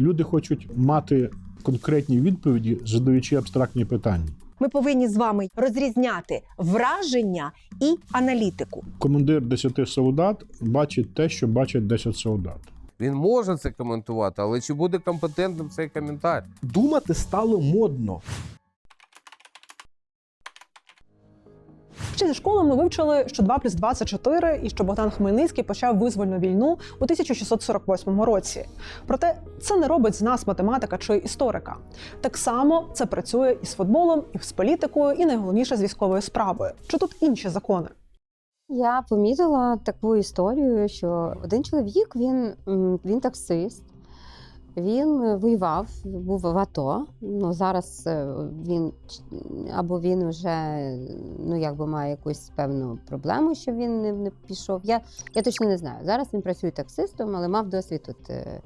Люди хочуть мати конкретні відповіді, задаючи абстрактні питання. Ми повинні з вами розрізняти враження і аналітику. Командир 10 солдат бачить те, що бачать 10 солдат. Він може це коментувати, але чи буде компетентним цей коментар? Думати стало модно. Ще зі школи ми вивчили, що 2 плюс 2 – це 4, і що Богдан Хмельницький почав визвольну війну у 1648 році. Проте це не робить з нас математика чи історика. Так само це працює і з футболом, і з політикою, і найголовніше з військовою справою. Чи тут інші закони? Я помітила таку історію, що один чоловік він, він таксист. Він е, воював, був в АТО. Ну зараз е, він або він вже ну якби має якусь певну проблему, що він не, не пішов. Я, я точно не знаю. Зараз він працює таксистом, але мав досвід тут. е,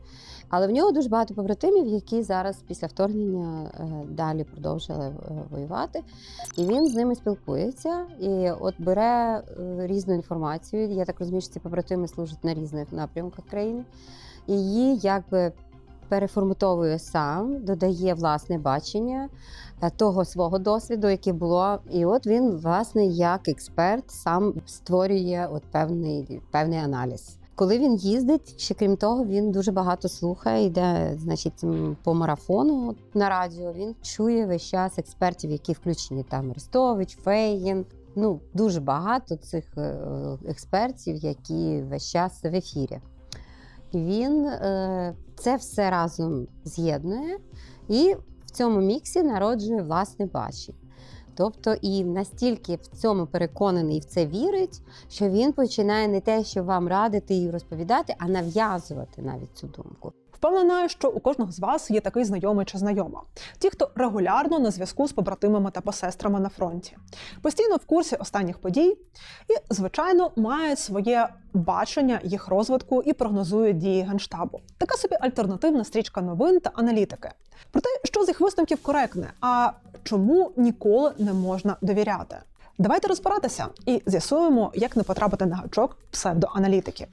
Але в нього дуже багато побратимів, які зараз після вторгнення далі продовжили воювати. І він з ними спілкується і от бере різну інформацію. Я так розумію, що ці побратими служать на різних напрямках країни. І її якби переформатовує сам, додає власне бачення е, того свого досвіду, яке було. І от він, власне, як експерт, сам створює от певний, певний аналіз. Коли він їздить, ще крім того, він дуже багато слухає, йде, значить, по марафону на радіо. Він чує весь час експертів, які включені там Арестович, Фейгін. Ну, дуже багато цих е, експертів, які весь час в ефірі. Він е, це все разом з'єднує і в цьому міксі народжує власне бачення. Тобто і настільки в цьому переконаний і в це вірить, що він починає не те, що вам радити і розповідати, а нав'язувати навіть цю думку. Впевнена, що у кожного з вас є такий знайомий чи знайома. Ті, хто регулярно на зв'язку з побратимами та посестрами на фронті, постійно в курсі останніх подій і, звичайно, мають своє бачення їх розвитку і прогнозують дії генштабу. Така собі альтернативна стрічка новин та аналітики. Проте, що з їх висновків коректне, а чому ніколи не можна довіряти? Давайте розбиратися і з'ясуємо, як не потрапити на гачок псевдоаналітиків.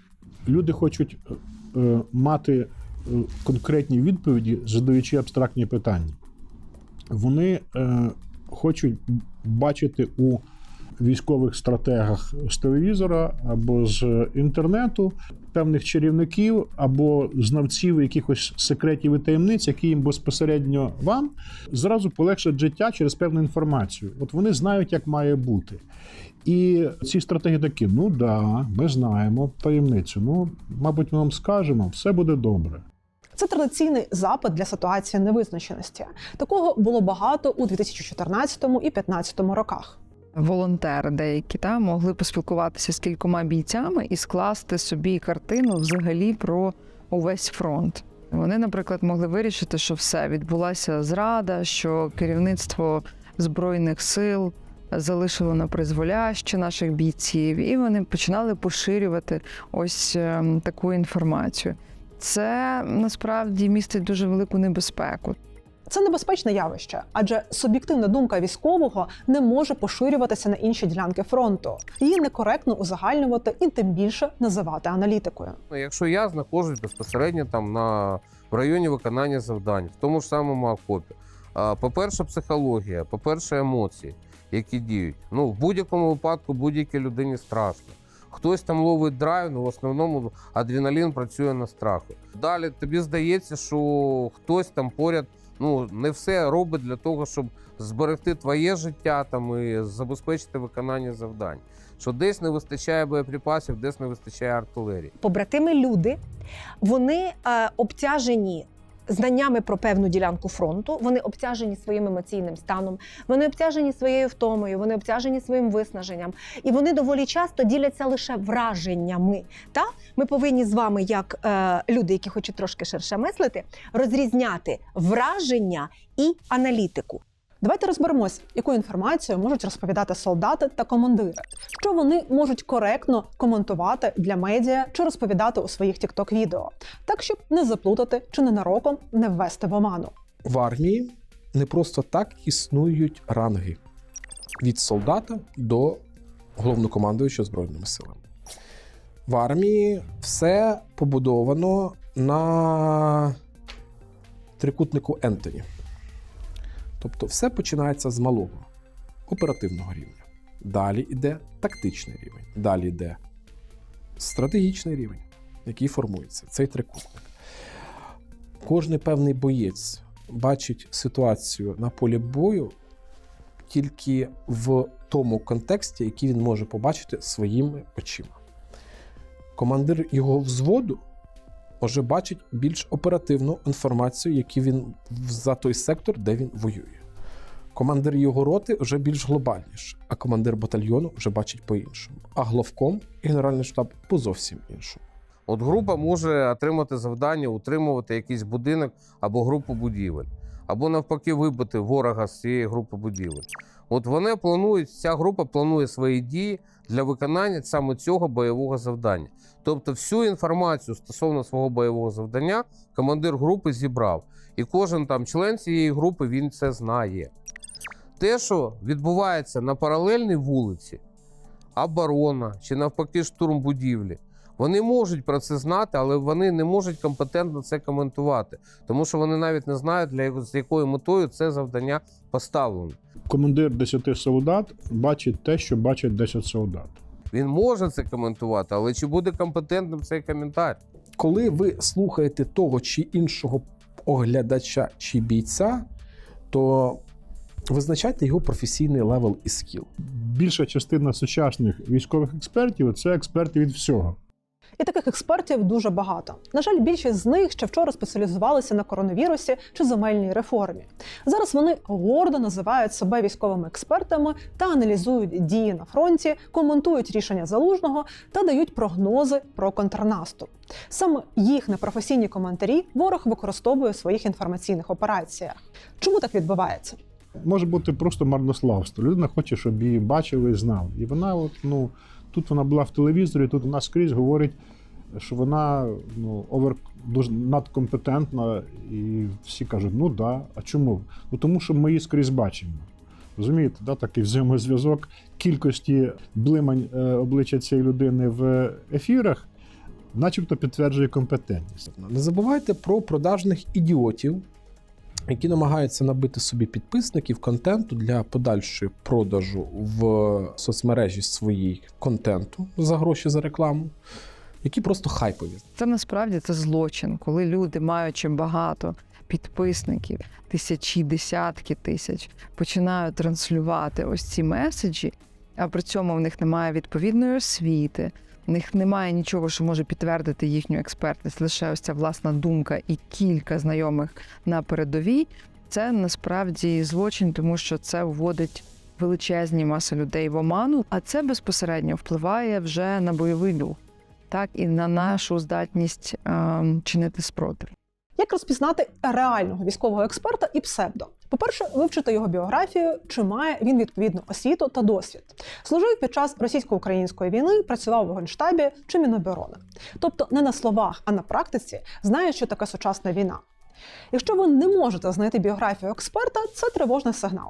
Люди хочуть е, е, мати конкретні відповіді, задаючи абстрактні питання. Вони е, хочуть бачити у військових стратегах з телевізора або з інтернету певних чарівників або знавців якихось секретів і таємниць, які їм безпосередньо вам зразу полегшать життя через певну інформацію. От вони знають, як має бути. І ці стратегії такі: ну да, ми знаємо таємницю. Ну, мабуть, ми вам скажемо, все буде добре. Це традиційний запит для ситуації невизначеності. Такого було багато у 2014 і 2015 роках. волонтери деякі та могли поспілкуватися з кількома бійцями і скласти собі картину взагалі про увесь фронт. Вони, наприклад, могли вирішити, що все відбулася зрада, що керівництво збройних сил залишило на призволяще наших бійців, і вони починали поширювати ось ем, таку інформацію. Це насправді містить дуже велику небезпеку. Це небезпечне явище, адже суб'єктивна думка військового не може поширюватися на інші ділянки фронту. Її некоректно узагальнювати і тим більше називати аналітикою. Ну, Якщо я знаходжусь безпосередньо там на в районі виконання завдань, в тому ж самому окопі. По-перше, психологія, по-перше, емоції, які діють. Ну, в будь-якому випадку будь-якій людині страшно. Хтось там ловить драйв, ну в основному адреналін працює на страху. Далі тобі здається, що хтось там поряд ну, не все робить для того, щоб зберегти твоє життя там і забезпечити виконання завдань. Що десь не вистачає боєприпасів, десь не вистачає артилерії. Побратими люди, вони е, обтяжені знаннями про певну ділянку фронту, вони обтяжені своїм емоційним станом, вони обтяжені своєю втомою, вони обтяжені своїм виснаженням, і вони доволі часто діляться лише враженнями. Та ми повинні з вами, як е, люди, які хочуть трошки ширше мислити, розрізняти враження і аналітику. Давайте розберемось, яку інформацію можуть розповідати солдати та командири, що вони можуть коректно коментувати для медіа чи розповідати у своїх тікток відео, так щоб не заплутати чи ненароком не ввести в оману. В армії не просто так існують ранги від солдата до головнокомандуючого Збройними силами. В армії все побудовано на трикутнику Ентоні. Тобто, все починається з малого оперативного рівня. Далі йде тактичний рівень, далі йде стратегічний рівень, який формується цей трикутник. Кожний певний боєць бачить ситуацію на полі бою тільки в тому контексті, який він може побачити своїми очима. Командир його взводу може бачить більш оперативну інформацію, яку він за той сектор, де він воює. Командир його роти вже більш глобальніше, а командир батальйону вже бачить по-іншому. А главком і генеральний штаб по зовсім іншому. От група може отримати завдання утримувати якийсь будинок або групу будівель, або навпаки вибити ворога з цієї групи будівель. От вони планують, ця група планує свої дії для виконання саме цього бойового завдання. Тобто, всю інформацію стосовно свого бойового завдання командир групи зібрав, і кожен там член цієї групи він це знає. Те, що відбувається на паралельній вулиці, оборона чи навпаки штурм будівлі, вони можуть про це знати, але вони не можуть компетентно це коментувати, тому що вони навіть не знають, для з якою метою це завдання поставлено. Командир 10 солдат бачить те, що бачать 10 солдат. Він може це коментувати, але чи буде компетентним цей коментар? Коли ви слухаєте того чи іншого оглядача чи бійця, то визначайте його професійний левел і скіл. Більша частина сучасних військових експертів це експерти від всього. І таких експертів дуже багато. На жаль, більшість з них ще вчора спеціалізувалися на коронавірусі чи земельній реформі. Зараз вони гордо називають себе військовими експертами та аналізують дії на фронті, коментують рішення залужного та дають прогнози про контрнаступ. Саме їх непрофесійні коментарі ворог використовує в своїх інформаційних операціях. Чому так відбувається? Може бути просто марнославство. Людина хоче, щоб її бачили і знали. І вона, от, ну, тут вона була в телевізорі, тут вона скрізь говорить, що вона ну, овер, дуже надкомпетентна, і всі кажуть, ну да, а чому? Ну тому що ми її скрізь бачимо. Розумієте, да, такий взаємозв'язок кількості блимань е, обличчя цієї людини в ефірах, начебто підтверджує компетентність. Не забувайте про продажних ідіотів, які намагаються набити собі підписників контенту для подальшої продажу в соцмережі своїй контенту за гроші за рекламу, які просто хайпові. Це насправді це злочин, коли люди, маючи багато підписників, тисячі, десятки тисяч, починають транслювати ось ці меседжі, а при цьому в них немає відповідної освіти, в них немає нічого, що може підтвердити їхню експертність, лише ось ця власна думка і кілька знайомих на передовій. Це насправді злочин, тому що це вводить величезні маси людей в оману, а це безпосередньо впливає вже на бойовий дух так і на нашу здатність ем, чинити спротив. Як розпізнати реального військового експерта і псевдо? По-перше, вивчити його біографію, чи має він відповідну освіту та досвід. Служив під час російсько-української війни, працював у Генштабі чи Міноборони. Тобто не на словах, а на практиці знає, що таке сучасна війна. Якщо ви не можете знайти біографію експерта, це тривожний сигнал.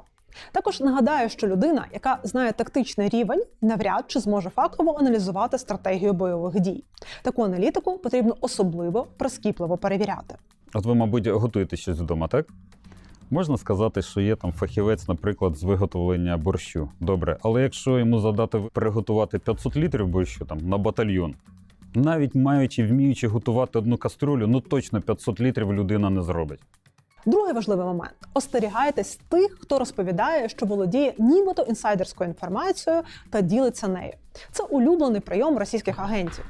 Також нагадаю, що людина, яка знає тактичний рівень, навряд чи зможе фахово аналізувати стратегію бойових дій. Таку аналітику потрібно особливо прискіпливо перевіряти. От ви, мабуть, готуєте щось вдома, так? Можна сказати, що є там фахівець, наприклад, з виготовлення борщу. Добре, але якщо йому задати приготувати 500 літрів борщу там на батальйон, навіть маючи вміючи готувати одну каструлю, ну точно 500 літрів людина не зробить. Другий важливий момент: остерігайтесь тих, хто розповідає, що володіє нібито інсайдерською інформацією та ділиться нею. Це улюблений прийом російських агентів.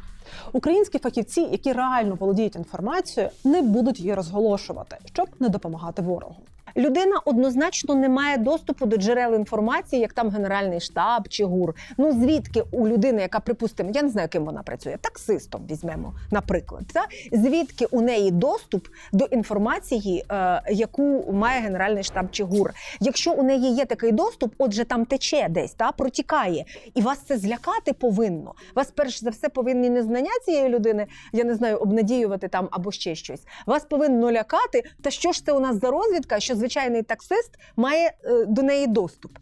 Українські фахівці, які реально володіють інформацією, не будуть її розголошувати, щоб не допомагати ворогу. Людина однозначно не має доступу до джерел інформації, як там Генеральний штаб чи ГУР. Ну звідки у людини, яка припустимо, я не знаю, ким вона працює, таксистом візьмемо, наприклад, та? звідки у неї доступ до інформації, е, яку має Генеральний штаб чи ГУР. Якщо у неї є такий доступ, отже, там тече десь, та протікає, і вас це злякати повинно. Вас перш за все повинні не знання цієї людини, я не знаю, обнадіювати там або ще щось. Вас повинно лякати. Та що ж це у нас за розвідка, що звичайний таксист має е, до неї доступ?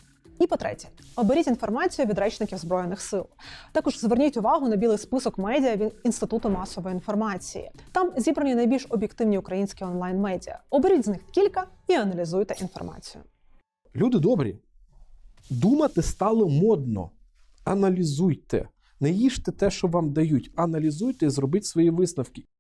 І по-третє, оберіть інформацію від речників збройних сил. Також зверніть увагу на білий список медіа від інституту масової інформації. Там зібрані найбільш об'єктивні українські онлайн-медіа. Оберіть з них кілька і аналізуйте інформацію. Люди добрі. Думати стало модно. Аналізуйте. Не їжте те, що вам дають. Аналізуйте і зробіть свої висновки.